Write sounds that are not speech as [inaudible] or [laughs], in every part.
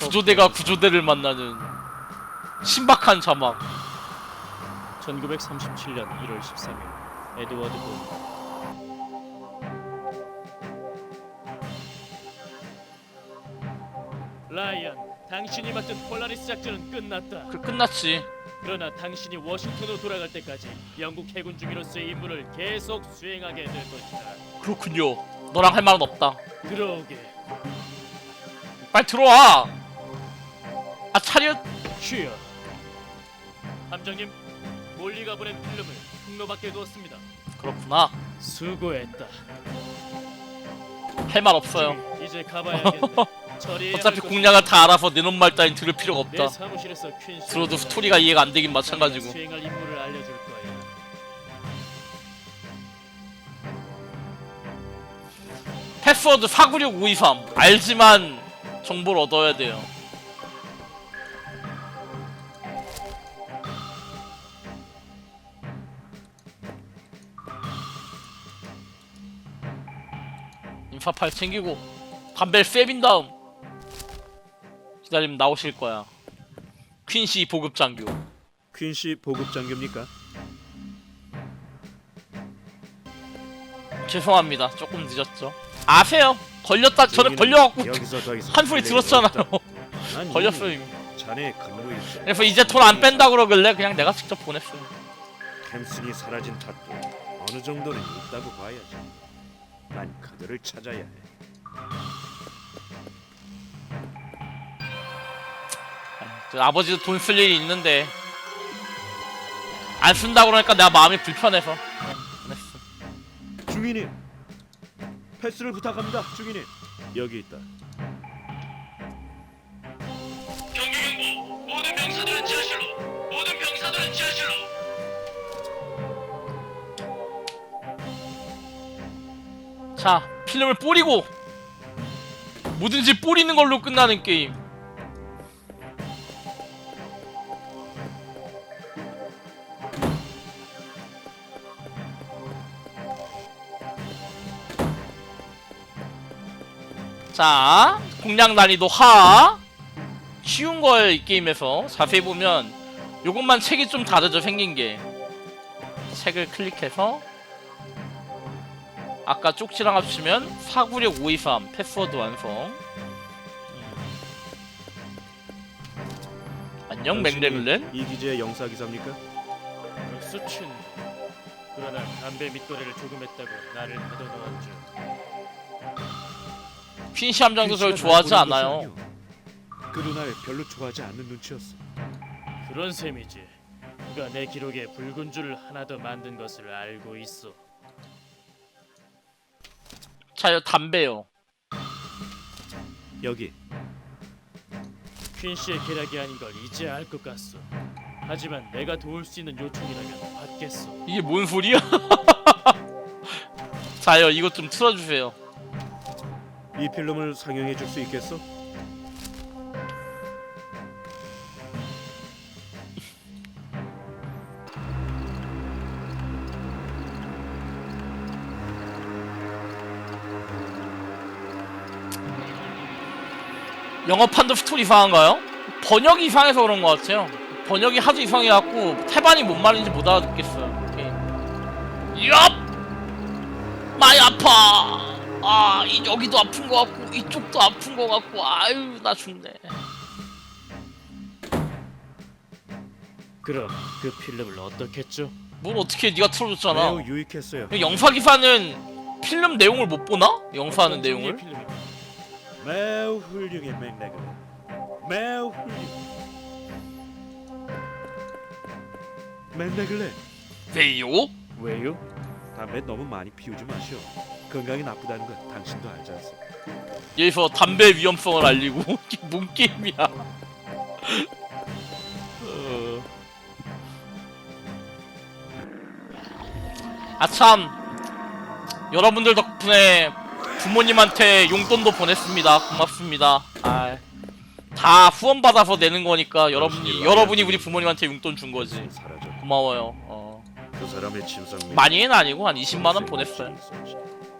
구조대가 구조대를 만나는 신박한 자막 1937년 1월 13일 에드워드 본 라이언, 당신이 맡은 폴라리스 작전은 끝났다. 그 끝났지 그러나 당신이 워싱턴으로 돌아갈 때까지 영국 해군 중위로서의 임무를 계속 수행하게 될 것이다. 그렇군요 너랑 할 말은 없다 들어오게. 빨리 들어와 아 차렷 쉬어. 함장님, 몰리가 보낸 필름을 통로 밖에 두었습니다. 그렇구나 수고했다. 할 말 없어요 이제 가봐야겠네. [laughs] 처리해야 할 어차피 것은 공략을 다 알아서 내놈말 따윈 들을 필요가 내 없다 사무실에서 퀸 들어도 스토리가 이해가 안 되긴 마찬가지고 수행할 임무를 알려줄 거야. 패스워드 496523 알지만 정보를 얻어야 돼요 인파팔 챙기고 담배를 쐬빈 다음 기다리면 나오실 거야 퀸시 보급 장교 퀸씨 보급 장교입니까? 죄송합니다 조금 늦었죠 아세요 걸렸다 저는 걸려갖고 여기서 더 이상 한 소리 할 들었잖아요 걸렸어요 이미 자네. 그래서 이제 돈 안 뺀다 그러길래 그냥 내가 직접 보냈어요. 햄슨이 사라진 탓도 어느 정도는 있다고 봐야지. 난 그들을 찾아야 해. 저 아버지도 돈 쓸 일이 있는데 안 쓴다 그러니까 내가 마음이 불편해서. 중인님, 패스를 부탁합니다. 중인님, 여기 있다. 자 필름을 뿌리고 뭐든지 뿌리는 걸로 끝나는 게임. 자 공략 난이도 하. 쉬운 거예요 이 게임에서. 자세히 보면 요것만 책이 좀 다르죠 생긴 게. 책을 클릭해서 아까 쪽지랑 합치면 496523 패스워드 완성 음. 안녕 맥레글렌 이 기지의 영사 기사입니까? 수친 그러나 담배 밑거래를 조금 했다고 나를 가둬놓았죠 퀸시 함장도 저를 퀸씨가 좋아하지 않아요. 그도 날 별로 좋아하지 않는 눈치였어. 그런 셈이지 그가 내 기록에 붉은 줄을 하나 더 만든 것을 알고 있어 자요 담배요. 여기. 퀸 씨의 계략이 아닌 걸 이제 알 것 같소. 하지만 내가 도울 수 있는 요청이라면 받겠소. 이게 뭔 소리야? [laughs] 자요 이것 좀 틀어주세요. 이 필름을 상영해 줄 수 있겠어? 영어 판도 스토리 이상한가요? 번역이 이상해서 그런 것 같아요 번역이 하도 이상해갖고 태반이 뭔 말인지 못 알아듣겠어요. 얍! 많이 아파 아 이, 여기도 아픈 것 같고 이쪽도 아픈 것 같고 아유 나 죽네 그럼 그 필름을 어떻게 했죠? 뭘 어떻게 해, 네가 틀어줬잖아 매우 유익했어요. 영사 기사는 필름 내용을 못 보나? 영사하는 내용을? 필름입니까? 매우 훌륭해 맥레그. 매우 훌륭. 맥레글레 왜요? 왜요? 담배 너무 많이 피우지 마시오. 건강에 나쁘다는 건 당신도 알지 않소? 여기서 담배 위험성을 알리고 [laughs] 뭔 게임이야 [laughs] 어. 아참 여러분들 덕분에 부모님한테 용돈도 보냈습니다 고맙습니다 아, 다 후원 받아서 내는 거니까 여러분이 여러분이 우리 부모님한테 용돈 준 거지. 고마워요 어. 그 사람의 침상 많이는 아니고 한 20만 원 보냈어요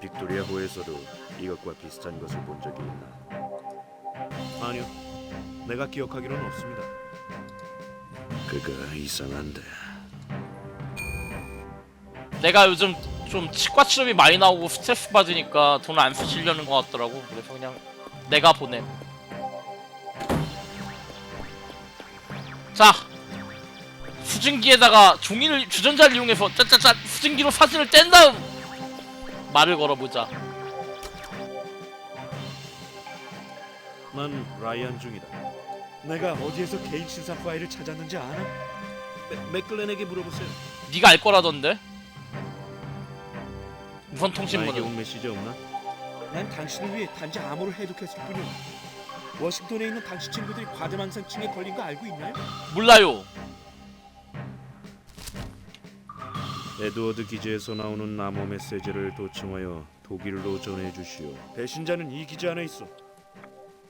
빅토리아 호에서도 이것과 비슷한 것을 본 적이 있나? 아니요. 내가 기억하기로는 없습니다. 그가 이상한데. 내가 요즘 좀 치과 치료비 많이 나오고 스트레스 받으니까 돈을 안 쓰시려는 것 같더라고. 그래서 그냥 내가 보냄. 자, 수증기에다가 종이를 주전자를 이용해서 짜짜짜 수증기로 사진을 뗀 다음 말을 걸어보자. 난 라이안 중이다. 내가 어디에서 개인 신상 파일을 찾았는지 아나? 맥, 맥클렌에게 물어보세요. 네가 알 거라던데. 나에게 통신문을. 온 메시지 없나? 난 당신을 위해 단지 암호를 해독했을 뿐이야. 워싱턴에 있는 당신 친구들이 과대망상증에 걸린 거 알고 있나요? 몰라요. 에드워드 기재에서 나오는 암호 메시지를 도청하여 독일로 전해 주시오. 배신자는 이 기재 안에 있어.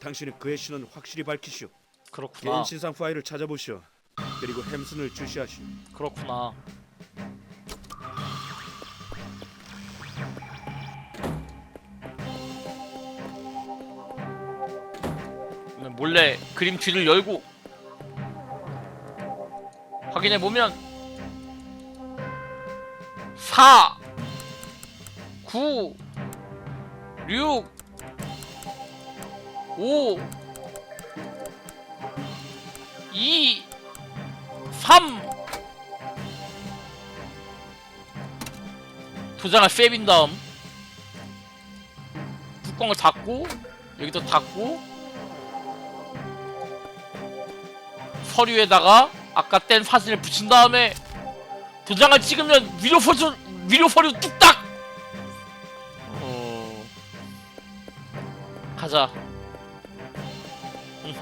당신은 그의 신원 확실히 밝히시오. 그렇구나. 개인 신상 파일을 찾아보시오. 그리고 햄슨을 주시하시오. 그렇구나. 몰래 그림 뒤를 열고 확인해 보면 4 9 6 5 2 3 도장을 세빈 다음. 뚜껑을 닫고 여기도 닫고 서류에다가 아까 뗀 사진을 붙인 다음에 도장을 찍으면 위로 서류 위로 서류 뚝딱! 어. 가자. 응.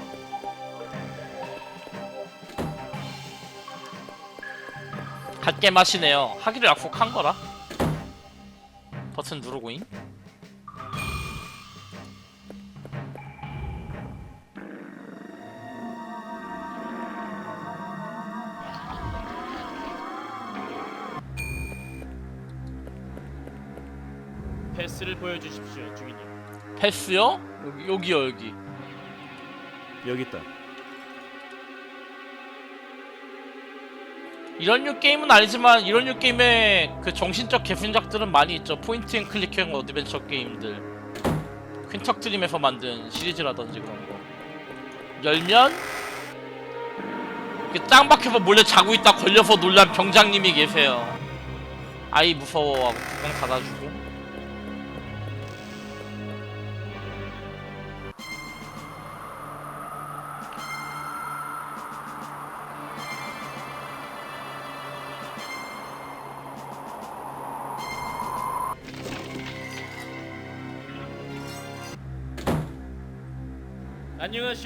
갓게 맛이네요. 하기로 약속한 거라. 버튼 누르고잉 패스를 보여주십시오, 주인님. 패스요? 여기, 여기요 여기 여기 있다. 이런 류 게임은 아니지만 이런 류 게임의 그 정신적 개선작들은 많이 있죠 포인트 앤 클릭형 어드벤처 게임들 퀸턱 드림에서 만든 시리즈라든지 그런 거 열면 이렇게 짱 박혀서 몰래 자고 있다 걸려서 놀란 병장님이 계세요 아이 무서워 하고 뚜껑 닫아주고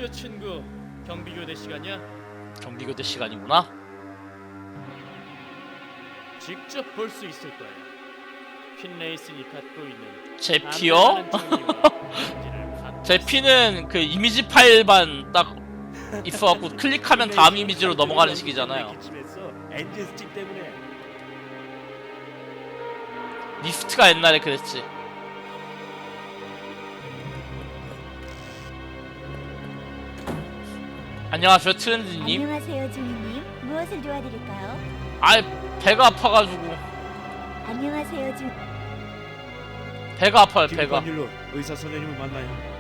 안녕하시오, 친구. 경비교대 시간이야? 경비교대 시간이구나 직접 볼 수 있을 거야. 핀레이슨이 갖고 있는 제 피요? [laughs] 제 피는 그 이미지 파일만 딱 있어갖고 [laughs] 클릭하면 다음 이미지로 넘어가는 식이잖아요 엔진 스틱 때문에 리스트가 옛날에 그랬지 안녕하세요 트렌드님 안녕하세요, 주인님. 무엇을 도와드릴까요? 아 배가 아파가지고 안녕하세요, 주. 배가 아파요 배가 기관일로 의사 선생님을 만나요.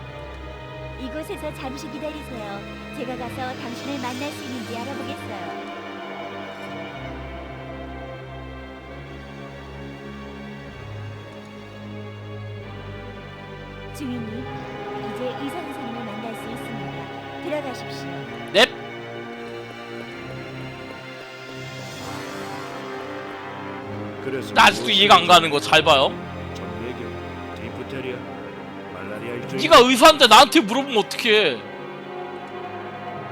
이곳에서 잠시 기다리세요. 제가 가서 당신을 만날 수 있는지 알아보겠어요. 주인님, 이제 의사 선생님을 만날 수 있습니다. 들어가십시오. 나 아직도 이해가 안 가는 거 잘 봐요 디프테리아, 말라리아 네가 의사인데 나한테 물어보면 어떡해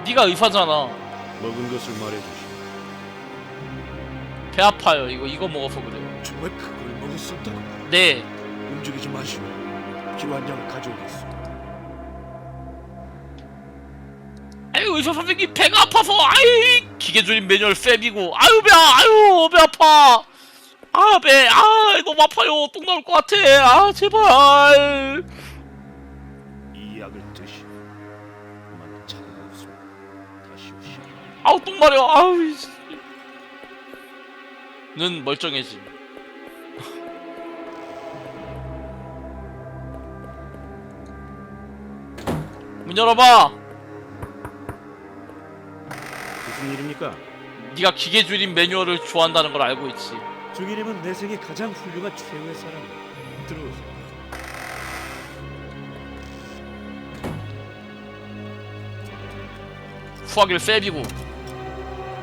네가 의사잖아 먹은 것을 말해주시. 배 아파요 이거 이거 먹어서 그래요 정말 그걸 먹을 수 없다고? 네 움직이지 마시오. 필요한 가져오겠소. 아유 의사 선생님 배가 아파서 아이 기계 조립 매뉴얼 쌤이고 아유 배 아유 배 아파 아 배 아 너무 아파요 똥 나올 것 같아 아 제발 이 약을 드시. 그만 차가가 없습니다. 아우 똥 마려 아우 이 씨. 눈 멀쩡해지 문 열어봐 무슨 일입니까? 네가 기계 줄임 매뉴얼을 좋아한다는 걸 알고 있지 중일님은 내 생에 가장 훌륭한 최후의 사람. 들어오세요. 후하기를 세비고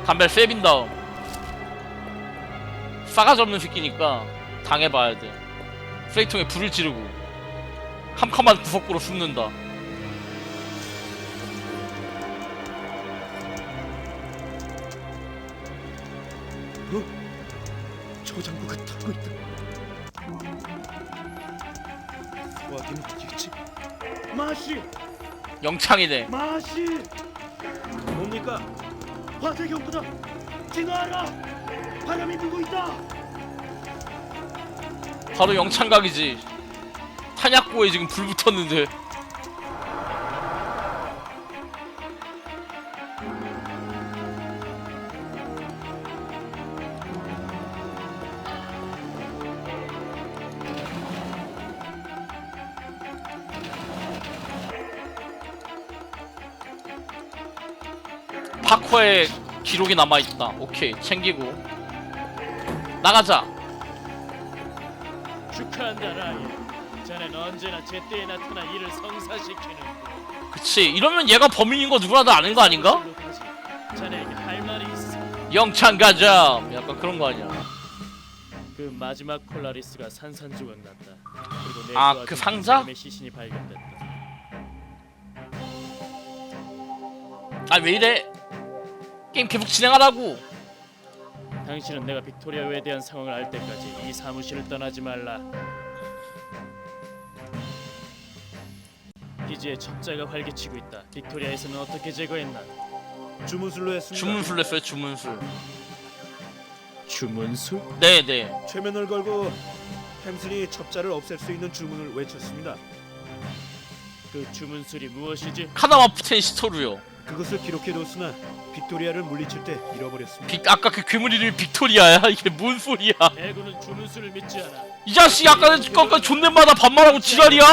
담배를 세빈 다음 싸가지 없는 새끼니까 당해봐야 돼 쓰레기통에 불을 지르고 캄캄한 구석구로 숨는다 저장고가 타고 있다. 소화기는 어디겠지? 마시, 영창이네 마시. 뭡니까? 화재 경보다 진화하라. 바람이 불고 있다. 바로 영창각이지 탄약고에 지금 불 붙었는데 파커에 기록이 남아있다 오케이 챙기고 나가자 축하한다 라이. 자넨 언제나 제때에 나타나 이를 성사시키는. 그치 이러면 얘가 범인인 거 누구나도 아는 거 아닌가? 자네에게 할 말이 있어. 영창 가자 약간 그런 거 아니야 그 마지막 콜라리스가 산산조각 났다. 그리고 내 아, 그 상자? 사람의 시신이 발견됐다. 아 왜 이래 게임 계속 진행하라고 당신은 내가 빅토리아에 대한 상황을 알 때까지 이 사무실을 떠나지 말라. 기지에 첩자가 활개치고 있다. 빅토리아에서는 어떻게 제거했나? 주문술로 했습니다. 주문술 냈어요 주문술 주문술? 네 네 최면을 걸고 햄슨이 첩자를 없앨 수 있는 주문을 외쳤습니다. 그 주문술이 무엇이지? 카나마프텐 시토루요 그것을 기록해뒀으나 빅토리아를 물리칠 때 잃어버렸습니다. 빅 아까 그 괴물 이름이 빅토리아야 [laughs] 이게 뭔 소리야 대구는 주문술을 믿지 않아. 이 자식 아까는 아까 존댓말다 반말하고 지랄이야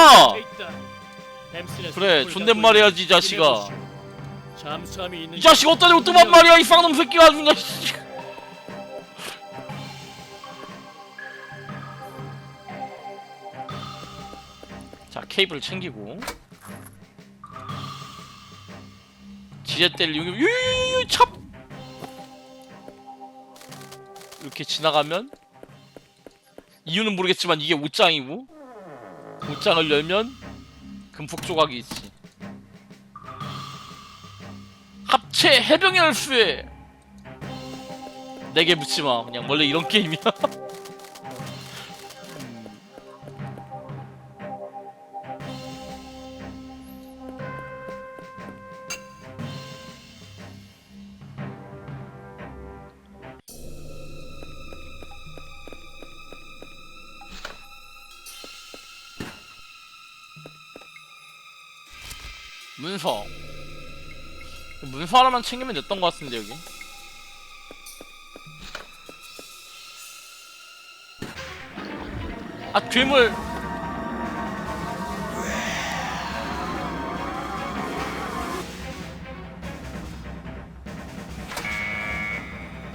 그래, 존댓말 해야지, 이 자식아. 잠수함이 있는 이 자식 대고 또 반말이야 이 쌍놈 새끼가 아주 그냥 씨. 자 케이블을 챙기고 지렛대를 여기 유유유유 찹 이렇게 지나가면 이유는 모르겠지만 이게 옷장이고 옷장을 열면 금속 조각이 있지. 합체 해병의 열수에 내게 묻지마. 그냥 원래 이런 게임이야 [laughs] 문서. 문서 하나만 챙기면 됐던 것 같은데 여기. 아 괴물.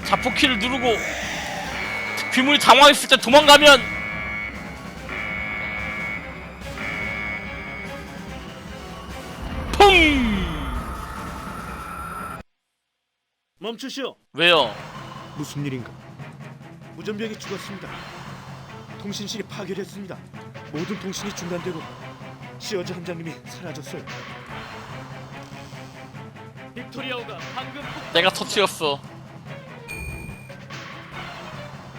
자포키를 누르고 괴물이 당황했을 때 도망가면 멈추시오. 왜요? 무슨 일인가? 무전병이 죽었습니다. 통신실이 파괴됐습니다. 모든 통신이 중단되고 시어즈 함장님이 사라졌어요. 빅토리아호가 방금 폭- 내가 터치였어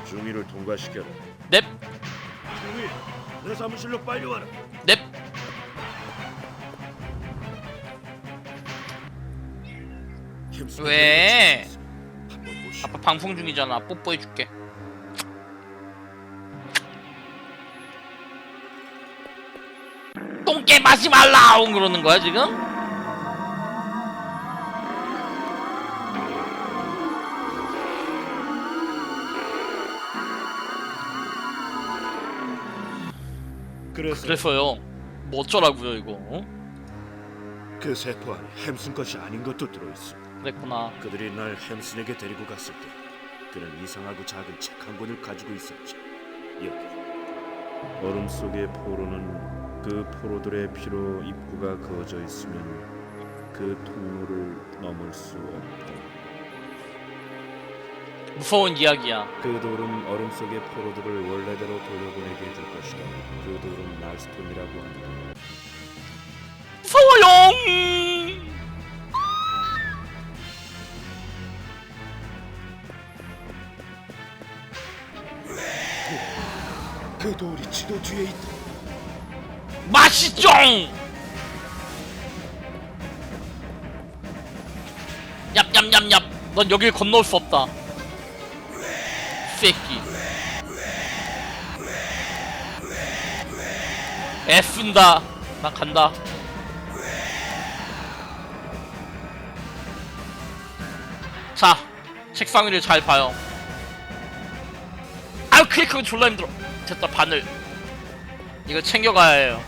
중위를 통과시켜라. 넵 중위, 내 사무실로 빨리 와라. 왜? 아빠 방송 중이잖아. 뽀뽀해줄게. 똥개 마시 말라옹 그러는 거야 지금? 그래서 그래서요. 뭐 어쩌라고요 이거? 어? 그 세포 안에 햄순 것이 아닌 것도 들어있어. 그랬구나. 그들이 날 햄슨에게 데리고 갔을 때 그는 이상하고 작은 책 한 권을 가지고 있었지. 여기. 얼음 속의 포로는 그 포로들의 피로 입구가 그어져 있으면 그 통로를 넘을 수 없다. 무서운 이야기야. 그 돌은 얼음 속의 포로들을 원래대로 돌려보내게 해줄 것이다. 그 돌은 날스톤이라고 한다. 지도 뒤에 있다. 맛있죠. 얍얍얍얍. 넌 여길 건널 수 없다. 새끼. 애쓴다. 난 간다. 자, 책상 위를 잘 봐요. 아유, 클릭하기 졸라 힘들어. 됐다, 바늘. 이거 챙겨가야 해요.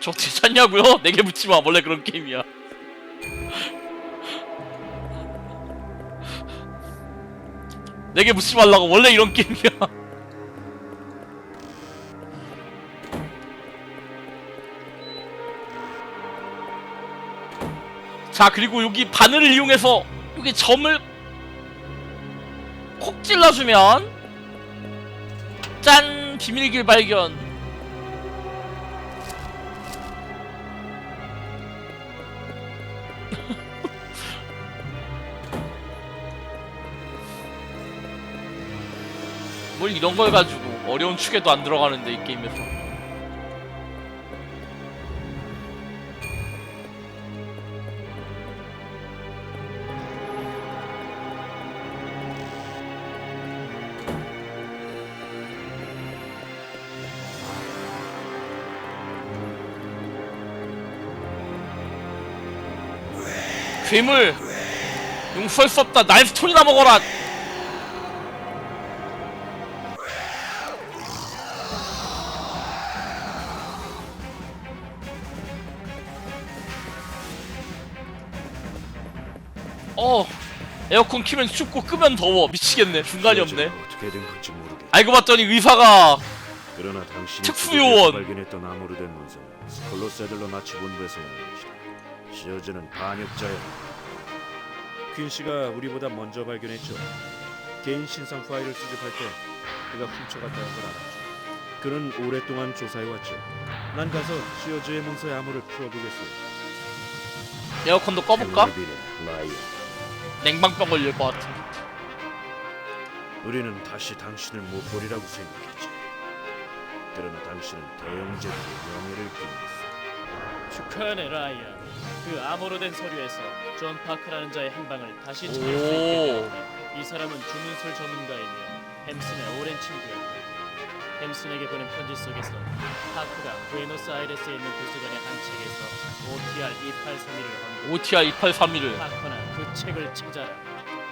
저 어떻게 찾냐고요? [laughs] 내게 묻지 마. 원래 그런 게임이야. [laughs] 내게 묻지 말라고. 원래 이런 게임이야. [laughs] 자, 그리고 여기 바늘을 이용해서 여기 점을 콕 찔러주면 짠! 비밀길 발견. [laughs] 뭘 이런 걸 가지고 어려운 축에도 안 들어가는데 이 게임에서 괴물 용서할 수 없다 날 스톤이나 먹어라 어 에어컨 키면 춥고 끄면 더워 미치겠네 중간이 없네 어떻게 된 건지. 알고 봤더니 의사가 그러나 당신이 특수요원. 그들에서 발견했던 아모르된 문서는 스콜로 세들러 나치 본부에서 온 것이다. 시어즈는 반역자야. 퀸 씨가 우리보다 먼저 발견했죠. 개인 신상 파일을 수집할 때 그가 훔쳐갔다는 걸 알았죠. 그는 오랫동안 조사해왔죠. 난 가서 시어즈의 문서의 암호를 풀어보겠어. 에어컨도 꺼볼까? 라이어. 냉방병 걸릴 것 같아 우리는 다시 당신을 못 보리라고 생각했지. 그러나 당신은 대영제국의 명예를 빌었어. 축하하네 라이언. 그 암호로 된 서류에서 존 파크라는 자의 행방을 다시 찾을 수 오. 있게 이 사람은 주문술 전문가이며 햄슨의 오랜 친구였다. 햄슨에게 보낸 편지 속에서 파크가 부에노스아이레스에 있는 도서관의 한 책에서 OTR 2831을 헌 OTR 2831을 파커나 그 책을 찾아라.